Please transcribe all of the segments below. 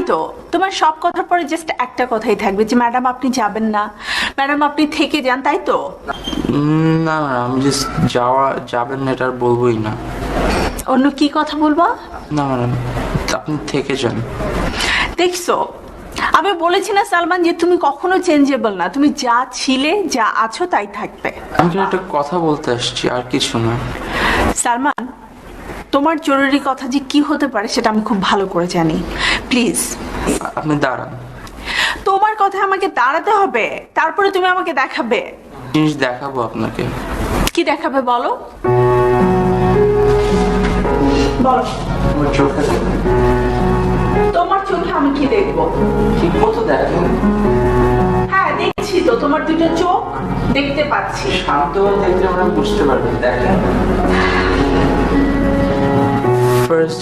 তো তোমার সব কথার পরে জাস্ট একটা কথাই থাকবে যে ম্যাডাম আপনি যাবেন না। ম্যাডাম আপনি থেকে যান তাই তো? না না আমি জাস্ট যাওয়া যাবেন না এটা আর বলবোই না। অন্য কি কথা বলব? না ম্যাডাম আপনি থেকে যান। দেখছ আমি বলেছি না সালমান যে তুমি কখনো চেঞ্জেবল না। তুমি যা ছিলে যা আছো তাই থাকবে। আমি একটা কথা বলতে আসছি আর কিছু না। সালমান তোমার জরুরি কথা যে কি হতে পারে সেটা আমি খুব ভালো করে জানি। প্লিজ আপনি দাঁড়ান। তোমার কথা আমাকে দাঁড়াতে হবে তারপরে তুমি আমাকে দেখাবে। জিনিস দেখাবো আপনাকে। কি দেখাবে বলো? বলো। আমার চোখে তোমার চোখে আমি কি দেখব? ঠিক মতো দেখেন। হ্যাঁ দেখছি তো তোমার দুটো চোখ দেখতে পাচ্ছি। শান্ত দেখলে আমরা বুঝতে পারবেন দেখেন।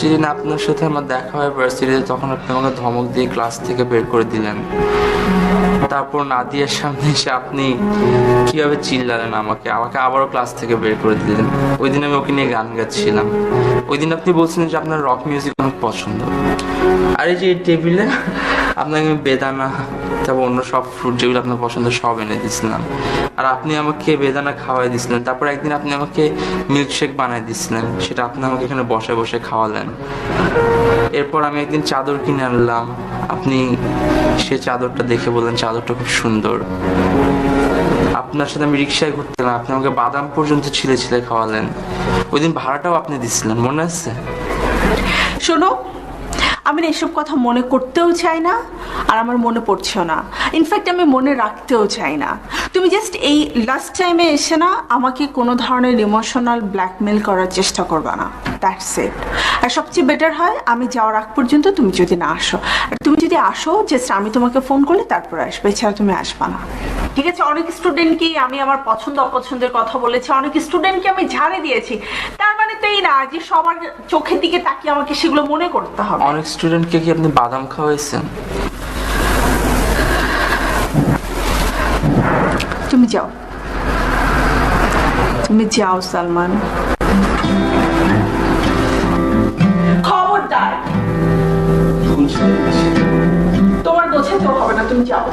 যেদিন আপনার সাথে আমার দেখা হয় ভার্সিটিতে তখন আপনি আমাকে ধমক দিয়ে ক্লাস থেকে বের করে দিলেন। তারপর নাদিয়ার সামনে এসে আপনি কীভাবে চিল্লালেন আমাকে? আমাকে আবারও ক্লাস থেকে বের করে দিলেন। ওই দিন আমি ওকে নিয়ে গান গাচ্ছিলাম। ওই দিন আপনি বলছিলেন যে আপনার রক মিউজিক অনেক পছন্দ। আর এই যে টেবিলে আপনাকে আমি বেদানা তারপর অন্য সব ফ্রুট যেগুলো আপনার পছন্দ সব এনে দিয়েছিলাম। আর আপনি আমাকে বেদানা খাওয়াই দিয়েছিলেন, তারপর একদিন আপনি আমাকে মিল্কশেক বানাই দিয়েছিলেন, সেটা আপনি আমাকে এখানে বসে বসে খাওয়ালেন। এরপর আমি একদিন চাদর কিনে আনলাম, আপনি সে চাদরটা দেখে বললেন, চাদরটা খুব সুন্দর। আপনার সাথে আমি রিক্সায় ঘুরতেলাম আপনি আমাকে বাদাম পর্যন্ত ছিলে ছিলে খাওয়ালেন। ওই দিন ভাড়াটাও আপনি দিছিলেন মনে আছে? শোনো আমি এসব কথা মনে করতেও চাই না, আর আমার মনে পড়ছেও না। ইনফ্যাক্ট আমি মনে রাখতেও চাই না। তুমি জাস্ট এই লাস্ট টাইমে এসে না আমাকে কোনো ধরনের ইমোশনাল ব্ল্যাকমেল করার চেষ্টা করবা না। দ্যাটস ইট আর সবচেয়ে বেটার হয়, আমি যাওয়ার আগ পর্যন্ত তুমি যদি না আসো। আর তুমি যদি আসো জাস্ট আমি তোমাকে ফোন করলে তারপর আসবে এছাড়া তুমি আসবা না। ঠিক আছে অনেক স্টুডেন্টকেই আমি আমার পছন্দ অপছন্দের কথা বলেছি অনেক স্টুডেন্টকে আমি ঝাড়ে দিয়েছি। তার মানে তো এই না যে সবার চোখের দিকে তাকিয়ে আমাকে সেগুলো মনে করতে হবে। অনেক স্টুডেন্টকে কি আপনি বাদাম খাওয়াইছেন? তুমি যাও। তুমি যাও সালমান। হবে না তুমি যাও